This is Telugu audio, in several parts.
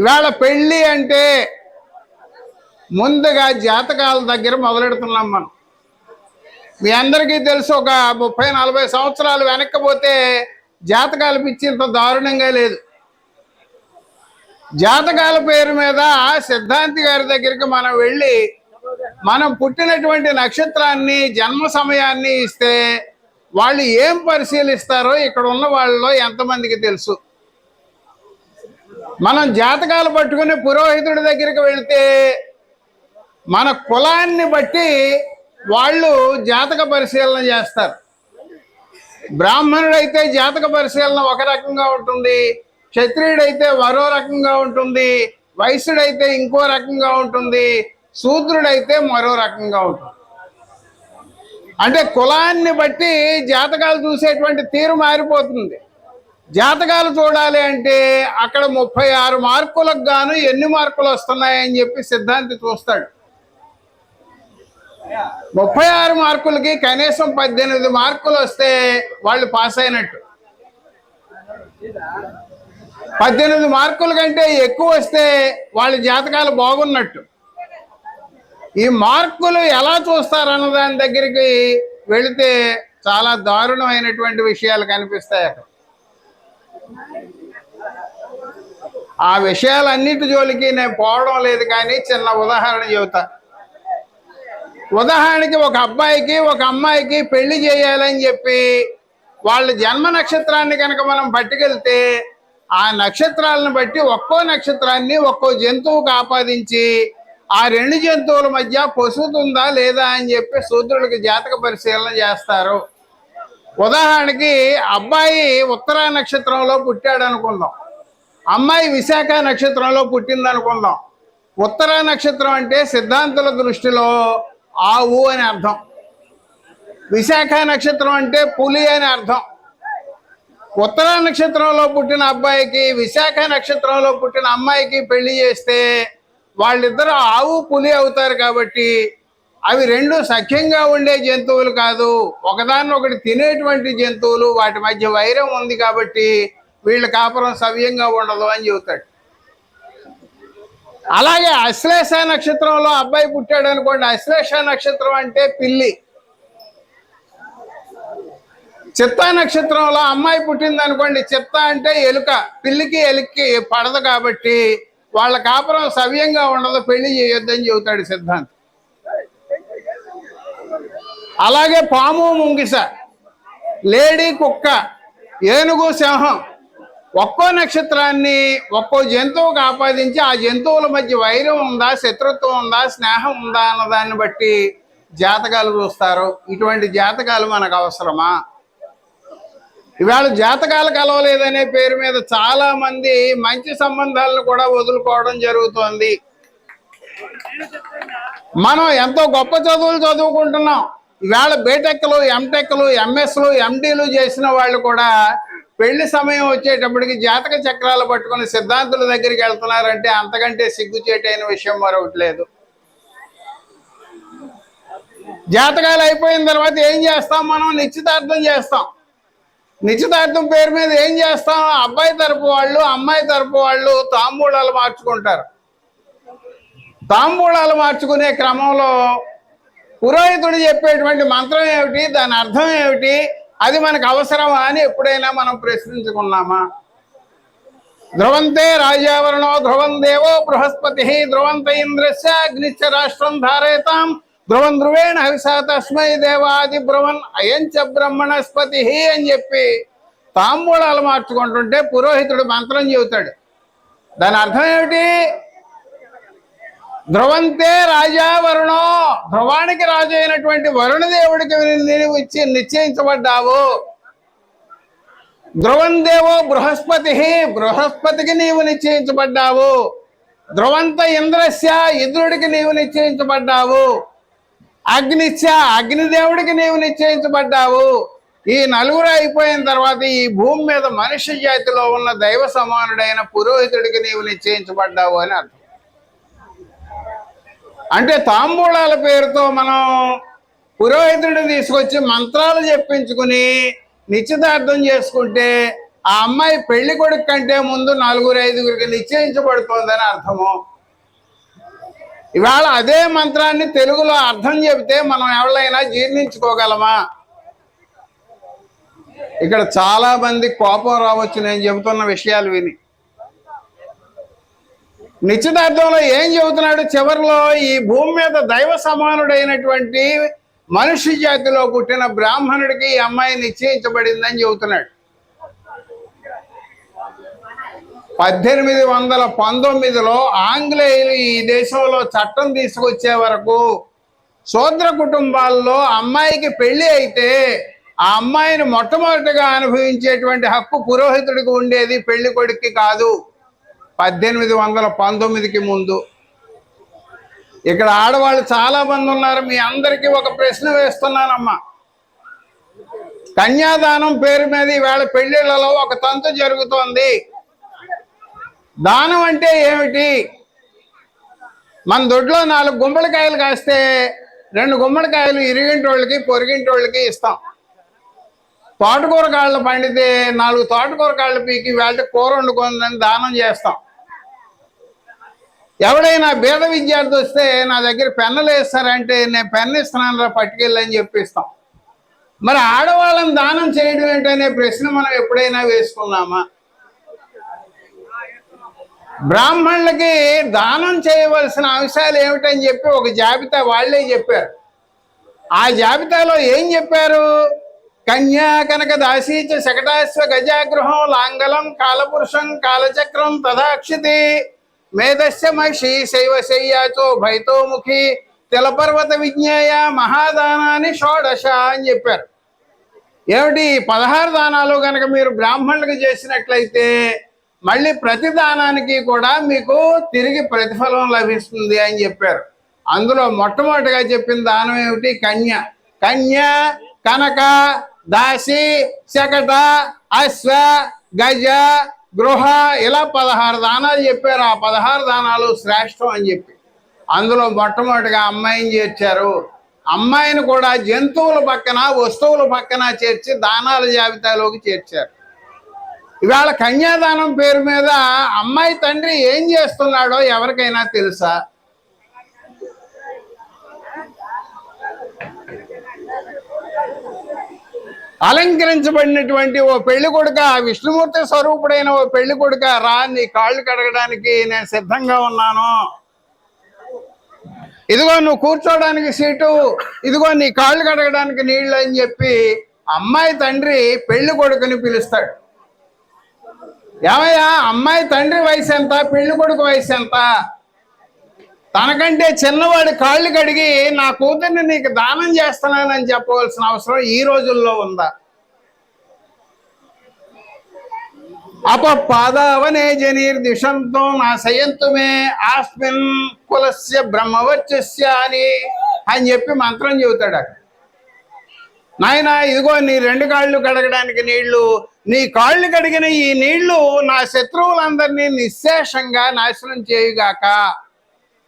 ఇవాళ పెళ్ళి అంటే ముందుగా జాతకాల దగ్గర మొదలెడుతున్నాం మనం. మీ అందరికీ తెలుసు ఒక ముప్పై నలభై సంవత్సరాలు వెనక్కపోతే జాతకాలు పిచ్చి ఇంత దారుణంగా లేదు. జాతకాల పేరు మీద సిద్ధాంతి గారి దగ్గరికి మనం వెళ్ళి మనం పుట్టినటువంటి నక్షత్రాన్ని జన్మ సమయాన్ని ఇస్తే వాళ్ళు ఏం పరిశీలిస్తారో ఇక్కడ ఉన్న వాళ్ళలో ఎంతమందికి తెలుసు. మనం జాతకాలు పట్టుకుని పురోహితుడి దగ్గరికి వెళితే మన కులాన్ని బట్టి వాళ్ళు జాతక పరిశీలన చేస్తారు. బ్రాహ్మణుడైతే జాతక పరిశీలన ఒక రకంగా ఉంటుంది క్షత్రియుడైతే మరో రకంగా ఉంటుంది వైశ్యుడైతే ఇంకో రకంగా ఉంటుంది శూద్రుడైతే మరో రకంగా ఉంటుంది. అంటే కులాన్ని బట్టి జాతకాలు చూసేటువంటి తీరు మారిపోతుంది. జాతకాలు చూడాలి అంటే అక్కడ ముప్పై ఆరు మార్కులకు గాను ఎన్ని మార్కులు వస్తున్నాయని చెప్పి సిద్ధాంతి చూస్తాడు. ముప్పై ఆరు మార్కులకి కనీసం పద్దెనిమిది మార్కులు వస్తే వాళ్ళు పాస్ అయినట్టు. పద్దెనిమిది మార్కుల కంటే ఎక్కువ వస్తే వాళ్ళ జాతకాలు బాగున్నట్టు. ఈ మార్కులు ఎలా చూస్తారన్న దాని దగ్గరికి వెళితే చాలా దారుణమైనటువంటి విషయాలు కనిపిస్తాయి అక్కడ. ఆ విషయాలన్నిటి జోలికి నేను పోవడం లేదు కానీ చిన్న ఉదాహరణ చెబుతా. ఉదాహరణకి ఒక అబ్బాయికి ఒక అమ్మాయికి పెళ్ళి చేయాలని చెప్పి వాళ్ళ జన్మ నక్షత్రాన్ని కనుక మనం పట్టుకెళ్తే ఆ నక్షత్రాలను బట్టి ఒక్కో నక్షత్రాన్ని ఒక్కో జంతువుకు ఆపాదించి ఆ రెండు జంతువుల మధ్య పొసుగుతుందా లేదా అని చెప్పి శూద్రుడికి జాతక పరిశీలన చేస్తారు. ఉదాహరణకి అబ్బాయి ఉత్తరా నక్షత్రంలో పుట్టాడు అనుకుందాం. అమ్మాయి విశాఖ నక్షత్రంలో పుట్టింది అనుకుందాం. ఉత్తర నక్షత్రం అంటే సిద్ధాంతుల దృష్టిలో ఆవు అని అర్థం. విశాఖ నక్షత్రం అంటే పులి అని అర్థం. ఉత్తర నక్షత్రంలో పుట్టిన అబ్బాయికి విశాఖ నక్షత్రంలో పుట్టిన అమ్మాయికి పెళ్ళి చేస్తే వాళ్ళిద్దరూ ఆవు పులి అవుతారు కాబట్టి అవి రెండు సఖ్యంగా ఉండే జంతువులు కాదు. ఒకదాన్ని ఒకటి తినేటువంటి జంతువులు వాటి మధ్య వైరం ఉంది కాబట్టి వీళ్ళ కాపురం సవ్యంగా ఉండదు అని చెబుతాడు. అలాగే అశ్లేష నక్షత్రంలో అబ్బాయి పుట్టాడు అనుకోండి అశ్లేష నక్షత్రం అంటే పిల్లి. చిత్త నక్షత్రంలో అమ్మాయి పుట్టింది అనుకోండి చిత్త అంటే ఎలుక. పిల్లికి ఎలుక్కి పడదు కాబట్టి వాళ్ళ కాపురం సవ్యంగా ఉండదు పెళ్ళి చేయొద్దని చెబుతాడు సిద్ధాంతం. అలాగే పాము ముంగిస లేడీ కుక్క ఏనుగు సింహం ఒక్కో నక్షత్రాన్ని ఒక్కో జంతువుకు ఆపాదించి ఆ జంతువుల మధ్య వైరం ఉందా శత్రుత్వం ఉందా స్నేహం ఉందా అన్న దాన్ని బట్టి జాతకాలు చూస్తారు. ఇటువంటి జాతకాలు మనకు అవసరమా? ఇవాళ జాతకాలు కలవలేదనే పేరు మీద చాలా మంది మంచి సంబంధాలను కూడా వదులుకోవడం జరుగుతోంది. మనం ఎంతో గొప్ప చదువులు చదువుకుంటున్నాం. ఇవాళ బీటెక్లు ఎంటెక్లు ఎంఎస్లు ఎండీలు చేసిన వాళ్ళు కూడా పెళ్ళి సమయం వచ్చేటప్పటికి జాతక చక్రాలు పట్టుకుని సిద్ధాంతుల దగ్గరికి వెళ్తున్నారంటే అంతకంటే సిగ్గుచేటైన విషయం మరొకటి లేదు. జాతకాలు అయిపోయిన తర్వాత ఏం చేస్తాం మనం? నిశ్చితార్థం చేస్తాం. నిశ్చితార్థం పేరు మీద ఏం చేస్తాం? అబ్బాయి తరపు వాళ్ళు అమ్మాయి తరపు వాళ్ళు తాంబూలాలు మార్చుకుంటారు. తాంబూలాలు మార్చుకునే క్రమంలో పురోహితుడు చెప్పేటువంటి మంత్రం ఏమిటి? దాని అర్థం ఏమిటి? అది మనకు అవసరమా అని ఎప్పుడైనా మనం ప్రశ్నించుకున్నామా? ధ్రువంతే రాజావరణో ధ్రువం దేవో బృహస్పతి ధ్రువంత ఇంద్రస్య అగ్నిశ్చ రాష్ట్రం ధారయతాం. ధ్రువం ధ్రువేణ హవిసా తస్మై దేవాది బ్రువన్ అయంచ బ్రహ్మణస్పతి అని చెప్పి తాంబూలాలు మార్చుకుంటుంటే పురోహితుడు మంత్రం చెబుతాడు. దాని అర్థం ఏమిటి? ధ్రువంతే రాజా వరుణో. ధ్రువానికి రాజు అయినటువంటి వరుణదేవుడికి నీవు ఇచ్చి నిశ్చయించబడ్డావు. ధ్రువం దేవో బృహస్పతి బృహస్పతికి నీవు నిశ్చయించబడ్డావు. ధ్రువంత ఇంద్రస్య ఇంద్రుడికి నీవు నిశ్చయించబడ్డావు. అగ్నిశ్య అగ్నిదేవుడికి నీవు నిశ్చయించబడ్డావు. ఈ నలుగురు అయిపోయిన తర్వాత ఈ భూమి మీద మనిషి జాతిలో ఉన్న దైవ సమానుడైన పురోహితుడికి నీవు నిశ్చయించబడ్డావు అని అర్థం. అంటే తాంబూలాల పేరుతో మనం పురోహితుడిని తీసుకొచ్చి మంత్రాలు చెప్పించుకుని నిశ్చితార్థం చేసుకుంటే ఆ అమ్మాయి పెళ్ళి కొడుకు కంటే ముందు నలుగురు ఐదుగురికి నిశ్చయించబడుతోందని అర్థము. ఇవాళ అదే మంత్రాన్ని తెలుగులో అర్థం చెబితే మనం ఎవరైనా జీర్ణించుకోగలమా? ఇక్కడ చాలా మంది కోపం రావచ్చు నేను చెబుతున్న విషయాలు విని. నిశ్చితార్థంలో ఏం చెబుతున్నాడు? చివరిలో ఈ భూమి మీద దైవ సమానుడైనటువంటి మనుష్య జాతిలో పుట్టిన బ్రాహ్మణుడికి ఈ అమ్మాయి నిశ్చయించబడిందని చెబుతున్నాడు. పద్దెనిమిది వందల పంతొమ్మిదిలో ఆంగ్లేయులు ఈ దేశంలో చట్టం తీసుకొచ్చే వరకు శూద్ర కుటుంబాల్లో అమ్మాయికి పెళ్ళి అయితే ఆ అమ్మాయిని మొట్టమొదటిగా అనుభవించేటువంటి హక్కు పురోహితుడికి ఉండేది పెళ్ళి కొడుక్కి కాదు. పద్దెనిమిది వందల పంతొమ్మిదికి ముందు. ఇక్కడ ఆడవాళ్ళు చాలా మంది ఉన్నారు. మీ అందరికీ ఒక ప్రశ్న వేస్తున్నానమ్మా. కన్యాదానం పేరు మీద ఈవేళ పెళ్ళిళ్ళలో ఒక తంతు జరుగుతోంది. దానం అంటే ఏమిటి? మన దొడ్లో నాలుగు గుమ్మడికాయలు కాస్తే రెండు గుమ్మడికాయలు ఇరిగింటోళ్ళకి వాళ్ళకి ఇస్తాం. తోటకూర కాళ్ళు పండితే నాలుగు తోటకూర కాళ్ళు పీకి వేళ కూర వండుకుందని దానం చేస్తాం. ఎవడైనా బీద విద్యార్థి వస్తే నా దగ్గర పెన్నులు వేస్తారంటే నేను పెన్ను ఇస్తున్నాను రా పట్టుకెళ్ళని చెప్పిస్తాం. మరి ఆడవాళ్ళని దానం చేయడం ఏంటనే ప్రశ్న మనం ఎప్పుడైనా వేసుకున్నామా? బ్రాహ్మణులకి దానం చేయవలసిన అంశాలు ఏమిటని చెప్పి ఒక జాబితా వాళ్ళే చెప్పారు. ఆ జాబితాలో ఏం చెప్పారు? కన్యా కనక దాసీచ శకటాశ్వ గజాగృహం లాంగలం కాలపురుషం కాలచక్రం తదాక్షితి మేధస్య మహిషి శైవ శయ్యాచో భైతోముఖి తెలపర్వత విజ్ఞేయ మహాదానాన్ని షోడశ అని చెప్పారు. ఏమిటి? పదహారు దానాలు కనుక మీరు బ్రాహ్మణులకు చేసినట్లయితే మళ్ళీ ప్రతి దానానికి కూడా మీకు తిరిగి ప్రతిఫలం లభిస్తుంది అని చెప్పారు. అందులో మొట్టమొదటిగా చెప్పిన దానం ఏమిటి? కన్య. కన్య కనక దాసి శకట అశ్వ గజ గృహ ఇలా పదహారు దానాలు చెప్పారు. ఆ పదహారు దానాలు శ్రేష్టం అని చెప్పి. అందులో మొట్టమొదటిగా అమ్మాయిని చేర్చారు. అమ్మాయిని కూడా జంతువుల పక్కన వస్తువుల పక్కన చేర్చి దానాల జాబితాలోకి చేర్చారు. ఇవాళ కన్యాదానం పేరు మీద అమ్మాయి తండ్రి ఏం చేస్తున్నాడో ఎవరికైనా తెలుసా? అలంకరించబడినటువంటి ఓ పెళ్ళి కొడుక విష్ణుమూర్తి స్వరూపుడైన ఓ పెళ్ళి కొడుక రా నీ కాళ్ళు కడగడానికి నేను సిద్ధంగా ఉన్నాను. ఇదిగో నువ్వు కూర్చోడానికి సీటు ఇదిగో నీ కాళ్ళు కడగడానికి నీళ్ళు అని చెప్పి అమ్మాయి తండ్రి పెళ్ళి కొడుకుని పిలుస్తాడు. ఏమయ్యా అమ్మాయి తండ్రి వయసు ఎంత పెళ్ళి కొడుకు వయసు ఎంత? తనకంటే చిన్నవాడి కాళ్ళు కడిగి నా కూతుర్ని నీకు దానం చేస్తున్నానని చెప్పవలసిన అవసరం ఈ రోజుల్లో ఉందా? అప పాదావనే జనీర్ దిశంతో నా సయంతుమే ఆస్మిన్ కులస్య బ్రహ్మవర్చస్య అని అని చెప్పి మంత్రం చెబుతాడు అక్కడ. నాయన ఇదిగో నీ రెండు కాళ్ళు కడగడానికి నీళ్ళు. నీ కాళ్ళు కడిగిన ఈ నీళ్ళు నా శత్రువులందరినీ నిశ్శేషంగా నాశనం చేయుగాక.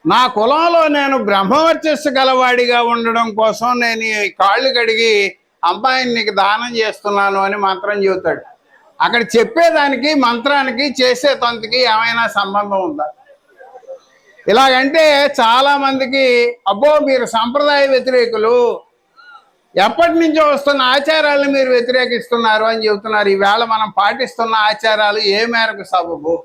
నా కులంలో నేను బ్రహ్మవర్చస్సు గలవాడిగా ఉండడం కోసం నేను ఈ కాళ్ళు కడిగి అమ్మాయిని నీకు దానం చేస్తున్నాను అని మంత్రం చెబుతాడు. అక్కడ చెప్పేదానికి మంత్రానికి చేసే తంతుకి ఏమైనా సంబంధం ఉందా? ఇలాగంటే చాలా మందికి అబ్బో మీరు సంప్రదాయ వ్యతిరేకులు ఎప్పటి నుంచో వస్తున్న ఆచారాలను మీరు వ్యతిరేకిస్తున్నారు అని చెబుతున్నారు. ఈవేళ మనం పాటిస్తున్న ఆచారాలు ఏ మేరకు సబబు?